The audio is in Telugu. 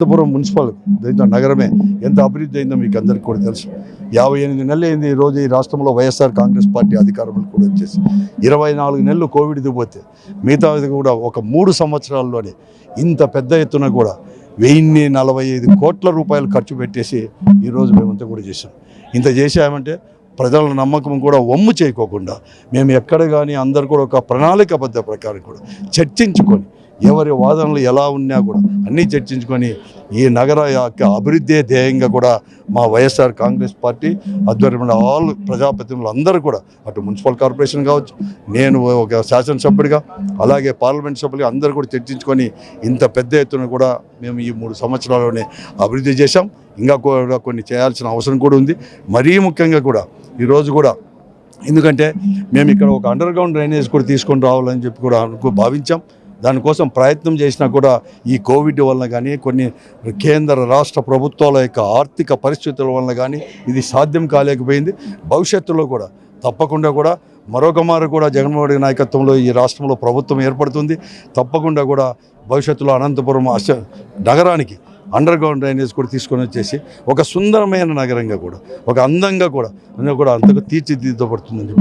అనంతపురం మున్సిపల్ దీంతో నగరమే. ఎంత అభివృద్ధి అయిందో మీకు అందరికీ కూడా తెలుసు. యాభై ఎనిమిది నెలలు అయింది ఈరోజు రోజు ఈ రాష్ట్రంలో వైఎస్ఆర్ కాంగ్రెస్ పార్టీ అధికారంలో కూడా వచ్చేసి. ఇరవై నాలుగు నెలలు కోవిడ్ దిగిపోతే మిగతాది కూడా ఒక మూడు సంవత్సరాల్లోనే ఇంత పెద్ద ఎత్తున కూడా వెయ్యిన్ని నలభై ఐదు కోట్ల రూపాయలు ఖర్చు పెట్టేసి ఈరోజు మేమంతా కూడా చేసాం ఇంత చేసామంటే ప్రజల నమ్మకం కూడా వమ్ము చేయకోకుండా మేము ఎక్కడ కానీ అందరు కూడా ఒక ప్రణాళికబద్ధ ప్రకారం కూడా చర్చించుకొని ఎవరి వాదనలు ఎలా ఉన్నా కూడా అన్నీ చర్చించుకొని ఈ నగర యొక్క అభివృద్ధి ధ్యేయంగా కూడా మా వైఎస్ఆర్ కాంగ్రెస్ పార్టీ ఆధ్వర్యంలో ఆల్ ప్రజాప్రతినిధులు అందరూ కూడా అటు మున్సిపల్ కార్పొరేషన్ కావచ్చు నేను ఒక శాసనసభ్యుడిగా అలాగే పార్లమెంట్ సభ్యులుగా అందరూ కూడా చర్చించుకొని ఇంత పెద్ద ఎత్తున కూడా మేము ఈ మూడు సంవత్సరాల్లోనే అభివృద్ధి చేశాం. ఇంకా కూడా కొన్ని చేయాల్సిన అవసరం కూడా ఉంది. మరీ ముఖ్యంగా కూడా ఈరోజు కూడా ఎందుకంటే మేము ఇక్కడ ఒక అండర్ గ్రౌండ్ డ్రైనేజ్ కూడా తీసుకొని రావాలని చెప్పి కూడా అనుకో భావించాం. దానికోసం ప్రయత్నం చేసినా కూడా ఈ కోవిడ్ వలన కానీ కొన్ని కేంద్ర రాష్ట్ర ప్రభుత్వాల యొక్క ఆర్థిక పరిస్థితుల వలన కానీ ఇది సాధ్యం కాలేకపోయింది. భవిష్యత్తులో కూడా తప్పకుండా కూడా మరొక మారు కూడా జగన్మోహన్ రెడ్డి నాయకత్వంలో ఈ రాష్ట్రంలో ప్రభుత్వం ఏర్పడుతుంది. తప్పకుండా కూడా భవిష్యత్తులో అనంతపురం అశ నగరానికి అండర్ గ్రౌండ్ డ్రైనేజ్ కూడా తీసుకొని వచ్చేసి ఒక సుందరమైన నగరంగా కూడా ఒక అందంగా కూడా కూడా అంతకు తీర్చిదిద్దబడుతుందని చెప్పి